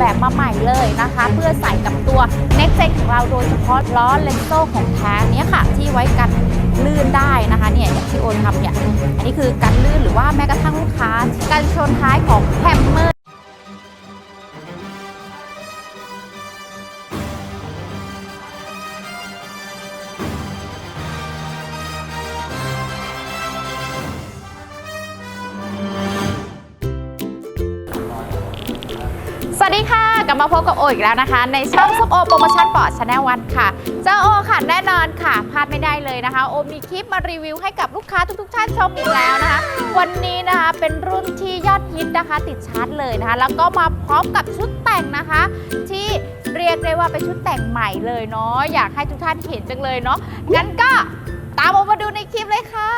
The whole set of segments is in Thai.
แบบมาใหม่เลยนะคะ เพื่อใส่กับตัว Next Gen ของเราโดยเฉพาะล้อเลนโซ่ของแท้เนี้ยค่ะ ที่ไว้กันลื่นได้นะคะเนี่ยอย่างที่โอนทำเนี่ยอันนี้คือกันลื่นหรือว่าแม้กระทั่งลูกค้าการชนท้ายของแฮมเมอร์ สวัสดีค่ะ กลับมาพบกับโออีกแล้วนะคะ ในช่องซุปโอโปรโมชั่นปอร์ตชาแนลวันค่ะ เจ้าโอค่ะแน่นอนค่ะพลาดไม่ได้เลยนะคะ โอมีคลิปมารีวิวให้กับลูกค้าทุกๆท่านชมอีกแล้วนะคะ วันนี้นะคะเป็นรุ่นที่ยอดฮิตนะคะ ติดชาร์จเลยนะคะ แล้วก็มาพร้อมกับชุดแต่งนะคะ ที่เรียกได้ว่าเป็นชุดแต่งใหม่เลยเนาะอยากให้ทุกท่านเห็นจังเลยเนาะงั้นก็ตามโอมาดูในคลิปเลยค่ะ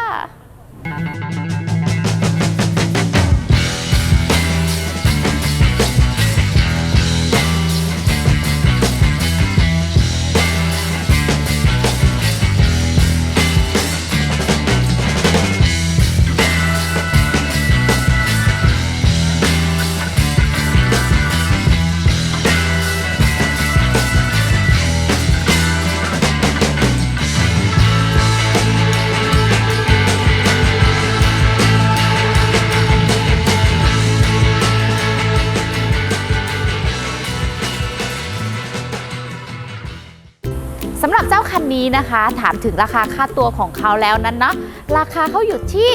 ำหรับเจ้าคันนี้นะคะ ถามถึงราคาค่าตัวของเขาแล้วนั้นเนาะราคาเขาอยู่ที่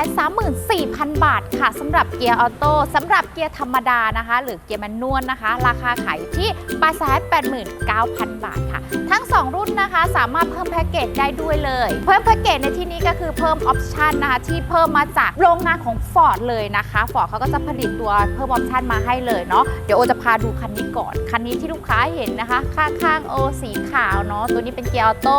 934,000 บาทค่ะสำหรับเกียร์ออโต้สำหรับเกียร์ธรรมดานะคะ หรือเกียร์แมนนวลนะคะ ราคาขายอยู่ที่889,000 บาทค่ะ ทั้ง 2 รุ่นนะคะ สามารถเพิ่มแพ็กเกจได้ด้วยเลย เพิ่มแพ็กเกจในที่นี้ก็คือเพิ่มออปชันนะคะที่เพิ่มมาจากโรงงานของ Ford เลยนะคะ Ford เขาก็จะผลิตตัวเพิ่มออปชันมาให้เลยเนาะเดี๋ยวโอจะพาดูคันนี้ก่อนคันนี้ที่ลูกค้าเห็นนะคะ ข้างๆโอสีขาวเนาะตัวนี้เป็นเกียร์ออโต้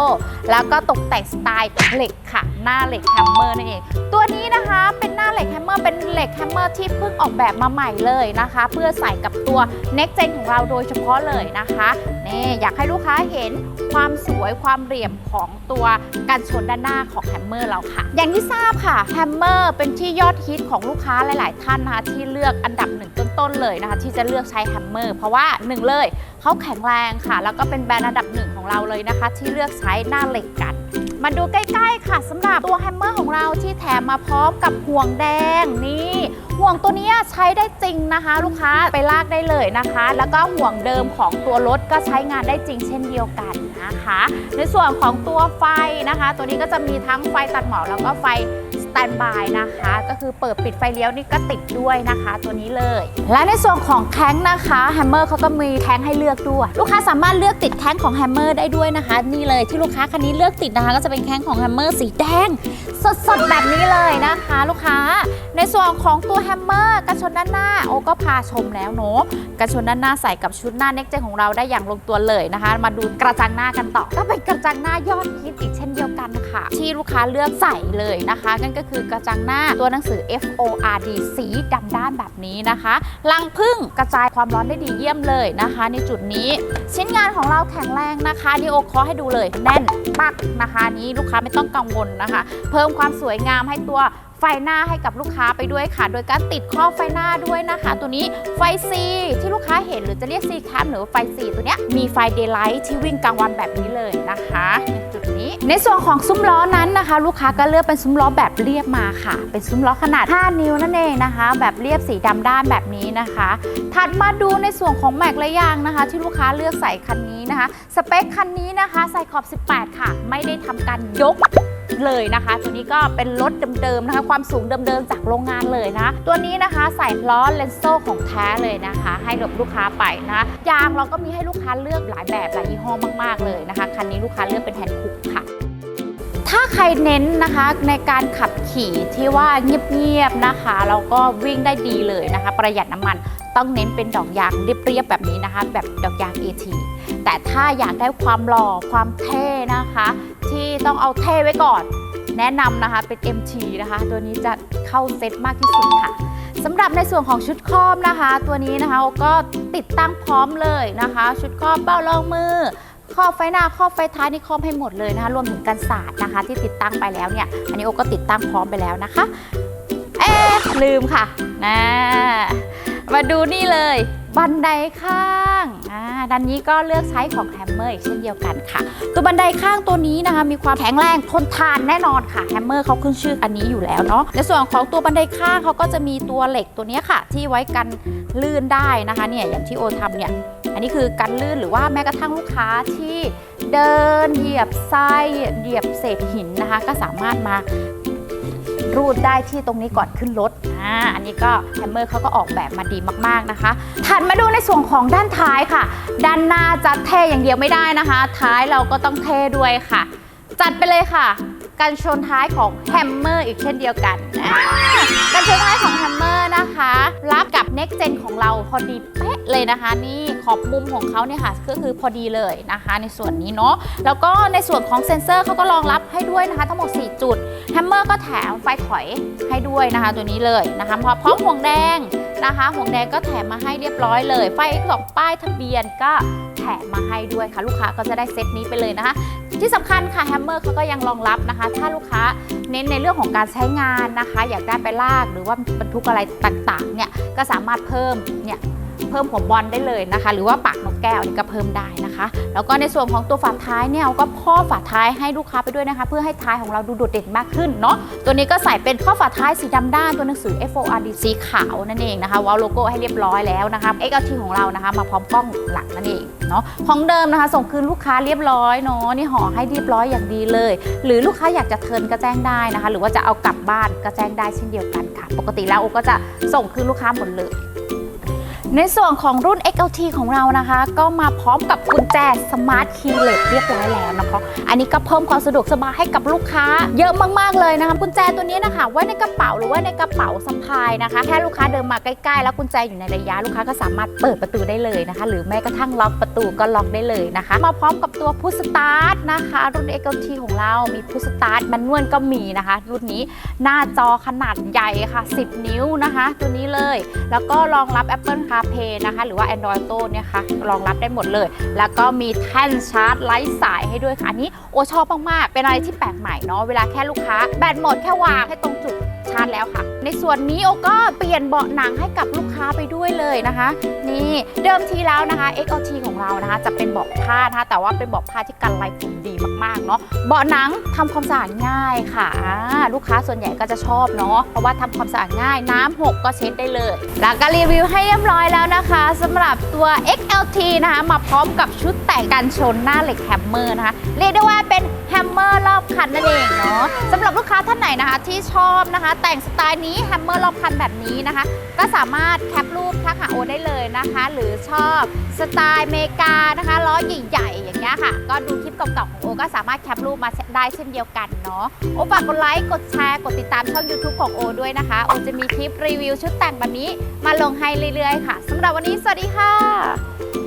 แล้วก็ตกแต่งสไตล์เหล็กค่ะ หน้าเหล็กแฮมเมอร์นั่นเอง ตัวนี้นะคะเป็นหน้าเหล็กแฮมเมอร์เป็นเหล็กแฮมเมอร์ที่เพิ่งออกแบบมาใหม่เลยนะคะ เพื่อใส่กับตัว Next Gen ของเราโดยเฉพาะเลยนะคะนี่อยากให้ลูกค้าเห็นความสวยความเหลี่ยมของตัวกันชนด้านหน้าของแฮมเมอร์เราค่ะ อย่างที่ทราบค่ะแฮมเมอร์เป็นที่ยอดฮิตของลูกค้าหลาย ๆ ท่านนะคะ ที่เลือกอันดับหนึ่งต้น ๆ เลยนะคะ ที่จะเลือกใช้แฮมเมอร์เพราะว่าหนึ่งเลยเขาแข็งแรงค่ะ แล้วก็เป็นแบรนด์อันดับหนึ่งของเราเลยนะคะ ที่เลือกใช้หน้าเหล็กกัน มาดูใกล้ๆค่ะสำหรับตัวแฮมเมอร์ของเราที่แถมมาพร้อมกับห่วงแดงนี่ห่วงตัวนี้ใช้ได้จริงนะคะ ลูกค้าไปลากได้เลยนะคะ แล้วก็ห่วงเดิมของตัวรถก็ใช้งานได้จริงเช่นเดียวกันนะคะ ในส่วนของตัวไฟนะคะ ตัวนี้ก็จะมีทั้งไฟตัดหมอกแล้วก็ไฟ แตนบายนะคะ ก็คือเปิดปิดไฟเลี้ยวนี่ก็ติดด้วยนะคะ ตัวนี้เลย และในส่วนของแท้งนะคะแฮมเมอร์เขาก็มีแท้งให้เลือกด้วย ลูกค้าสามารถเลือกติดแท้งของแฮมเมอร์ได้ด้วยนะคะ นี่เลยที่ลูกค้าคันนี้เลือกติดนะคะ ก็จะเป็นแท้งของแฮมเมอร์สีแดง สดๆแบบนี้เลยนะคะ ลูกค้า ในส่วนของตัวแฮมเมอร์กันชนด้านหน้าโอ้ก็พาชมแล้วเนาะกันชนด้านหน้าใส่กับชุดหน้าเน็กเจของเราได้อย่างลงตัวเลยนะคะ มาดูกระจังหน้ากันต่อ ก็เป็นกระจังหน้ายอดฮิตอีกเช่นเดียวกันค่ะ ที่ลูกค้าเลือกใส่เลยนะคะนั่นก็คือกระจังหน้าตัวหนังสือ F O R D สีดำด้านแบบนี้นะคะลังพึ่งกระจายความร้อนได้ดีเยี่ยมเลยนะคะ ในจุดนี้ ชิ้นงานของเราแข็งแรงนะคะนี่โอเคอให้ดูเลยแน่นปักนะคะ นี้ลูกค้าไม่ต้องกังวลนะคะ เพิ่มความสวยงามให้ตัว ไฟหน้าให้กับลูกค้าไปด้วยค่ะ โดยการติดครอบไฟหน้าด้วยนะคะ ตัวนี้ไฟ C ที่ลูกค้าเห็นหรือจะเรียก C cam หรือไฟ C ตัวเนี้ยมีไฟ daylight ที่วิ่งกลางวันแบบนี้เลยนะคะในจุดนี้ ในส่วนของซุ้มล้อนั้นนะคะ ลูกค้าก็เลือกเป็นซุ้มล้อแบบเรียบมาค่ะ เป็นซุ้มล้อขนาด 5 นิ้วนั่นเองนะคะ แบบเรียบสีดำด้านแบบนี้นะคะ ถัดมาดูในส่วนของแม็กและยางนะคะ ที่ลูกค้าเลือกใส่คันนี้นะคะ สเปคคันนี้นะคะ ใส่ขอบ 18 ค่ะ ไม่ได้ทำการยก เลยนะคะ ตัวนี้ก็เป็นรถเดิมๆนะคะ ความสูงเดิมๆจากโรงงานเลยนะ ตัวนี้นะคะใส่ล้อเลนโซ่ของแท้เลยนะคะ ให้กับลูกค้าไปนะยางเราก็มีให้ลูกค้าเลือกหลายแบบหลายยี่ห้อมากๆเลยนะคะคันนี้ลูกค้าเลือกเป็นแฮนด์คุกค่ะถ้าใครเน้นนะคะในการขับขี่ที่ว่าเงียบๆนะคะแล้วก็วิ่งได้ดีเลยนะคะ ประหยัดน้ำมันต้องเน้นเป็นดอกยางเรียบๆแบบนี้นะคะ แบบดอกยาง AT แต่ถ้าอยากได้ความหล่อความเท่นะคะ ที่ต้องเอาเทไว้ก่อน แนะนำนะคะเป็น MT นะคะ ตัวนี้จะเข้าเซ็ตมากที่สุดค่ะสำหรับในส่วนของชุดครอบนะคะ ตัวนี้นะคะก็ติดตั้งพร้อมเลยนะคะ ชุดครอบเป้ารองมือครอบไฟหน้าครอบไฟท้ายนี่ครอบให้หมดเลยนะคะรวมถึงกันศาสตร์นะคะ ที่ติดตั้งไปแล้วเนี่ย อันนี้โอก็ติดตั้งพร้อมไปแล้วนะคะเอ๊ลืมค่ะนะมาดูนี่เลย บันไดข้างอ่าด้านนี้ก็เลือกใช้ของแฮมเมอร์อีกเช่นเดียวกันค่ะ ตัวบันไดข้างตัวนี้นะคะ มีความแข็งแรงทนทานแน่นอนค่ะแฮมเมอร์เขาขึ้นชื่ออันนี้อยู่แล้วเนาะในส่วนของตัวบันไดข้างเขาก็จะมีตัวเหล็กตัวนี้ค่ะ ที่ไว้กันลื่นได้นะคะเนี่ยอย่างที่โอทำเนี่ยอันนี้คือกันลื่นหรือว่าแม้กระทั่งลูกค้าที่เดินเหยียบทรายเหยียบเศษหินนะคะ ก็สามารถมา รูดได้ที่ตรงนี้ก่อนขึ้นรถอ่าอันนี้ก็แฮมเมอร์เขาก็ออกแบบมาดีมากๆนะคะ ถัดมาดูในส่วนของด้านท้ายค่ะ ด้านหน้าจะเท่อย่างเดียวไม่ได้นะคะ ท้ายเราก็ต้องเท่ด้วยค่ะ จัดไปเลยค่ะ กันชนท้ายของแฮมเมอร์อีกเช่นเดียวกันอ่ากันชนท้ายของแฮมเมอร์นะคะ รับกับ next gen ของเราพอดีเป๊ะเลยนะคะ นี่ขอบมุมของเขาเนี่ยค่ะก็คือพอดีเลยนะคะ ในส่วนนี้เนาะแล้วก็ในส่วนของเซ็นเซอร์เขาก็รองรับให้ด้วยนะคะ ทั้งหมด 4 จุดแฮมเมอร์ก็แถมไฟถอยให้ด้วยนะคะ ตัวนี้เลยนะคะพอพร้อมห่วงแดงนะคะห่วงแดงก็แถมมาให้เรียบร้อยเลย ไฟสองป้ายทะเบียนก็ ถมมาให้ด้วยค่ะ ลูกค้าก็จะได้เซตนี้ไปเลยนะคะ ที่สำคัญค่ะแฮมเมอร์เขาก็ยังรองรับนะคะ ถ้าลูกค้าเน้นในเรื่องของการใช้งานนะคะ อยากได้ไปลากหรือว่าบรรทุกอะไรต่างๆเนี่ยก็สามารถเพิ่มเนี่ยเพิ่มหัวบอลได้เลยนะคะ หรือว่าปากนก แก้วนี่ก็เพิ่มได้นะคะ แล้วก็ในส่วนของตัวฝาท้ายเนี่ยเราก็ข้อฝาท้ายให้ลูกค้าไปด้วยนะคะ เพื่อให้ท้ายของเราดูโดดเด่นมากขึ้นเนาะตัวนี้ก็ใส่เป็นข้อฝาท้ายสีดำด้านตัวหนังสือ FORD สีขาวนั่นเองนะคะวาลโลโก้ให้เรียบร้อยแล้วนะคะ XLT ของเรานะคะ มาพร้อมกล้องหลังนั่นเองเนาะของเดิมนะคะ ส่งคืนลูกค้าเรียบร้อยเนาะนี่ห่อให้เรียบร้อยอย่างดีเลย หรือลูกค้าอยากจะเทินก็แจ้งได้นะคะ หรือว่าจะเอากลับบ้านก็แจ้งได้เช่นเดียวกันค่ะ ปกติแล้วโอก็จะส่งคืนลูกค้าหมดเลย ในส่วนของรุ่น XLT ของเรานะคะ ก็มาพร้อมกับกุญแจ Smart Keyless เรียบร้อยแล้วนะคะ อันนี้ก็เพิ่มความสะดวกสบายให้กับลูกค้า เยอะมากๆเลยนะคะกุญแจตัวนี้นะคะไว้ในกระเป๋าหรือว่าในกระเป๋าสะพายนะคะ แค่ลูกค้าเดินมาใกล้ๆ แล้วกุญแจอยู่ในระยะลูกค้าก็สามารถเปิดประตูได้เลยนะคะ หรือแม้กระทั่งล็อกประตูก็ล็อกได้เลยนะคะ มาพร้อมกับตัวพุชสตาร์ทนะคะ รุ่น XLT ของเรา มีพุชสตาร์ทแมนนวลก็มีนะคะ รุ่นนี้หน้าจอขนาดใหญ่ค่ะ 10 นิ้วนะคะ ตัวนี้เลย แล้วก็รองรับ Apple Play นะคะ หรือว่า Android Auto เนี่ยค่ะรองรับได้หมดเลย แล้วก็มีแท่นชาร์จไร้สายให้ด้วยค่ะอันนี้โอชอบมากๆเป็นอะไรที่แปลกใหม่เนาะเวลาแค่ลูกค้าแบตหมดแค่วางให้ตรงจุด ชาร์จแล้วค่ะ ในส่วนนี้โอก็เปลี่ยนเบาะหนังให้กับลูกค้าไปด้วยเลยนะคะ นี่เดิมทีแล้วนะคะ XLT ของเรานะคะ จะเป็นเบาะผ้านะคะแต่ว่าเป็นเบาะผ้าที่กันลายฝุ่นดีมากๆเนาะเบาะหนังทำความสะอาดง่ายค่ะลูกค้าส่วนใหญ่ก็จะชอบเนาะเพราะว่าทำความสะอาดง่ายน้ำหกก็เช็ดได้เลยแล้วก็รีวิวให้เรียบร้อยแล้วนะคะสำหรับตัว XLT นะคะมาพร้อมกับชุด แต่กันชนหน้าเหล็กแฮมเมอร์นะคะ เรียกได้ว่าเป็นแฮมเมอร์รอบคันนั่นเองเนาะสำหรับลูกค้าท่านไหนนะคะ ที่ชอบนะคะ แต่งสไตล์นี้แฮมเมอร์รอบคันแบบนี้นะคะ ก็สามารถแคปรูปทักหาโอได้เลยนะคะ หรือชอบสไตล์เมกานะคะล้อใหญ่ๆอย่างเงี้ยค่ะ ก็ดูคลิปเก่าๆของโอก็สามารถแคปรูปมาได้เช่นเดียวกันเนาะโอฝากกดไลค์กดแชร์กดติดตามช่อง YouTube ของโอด้วยนะคะโอจะมีคลิปรีวิวชุดแต่งแบบนี้มาลงให้เรื่อยๆค่ะสำหรับวันนี้สวัสดีค่ะ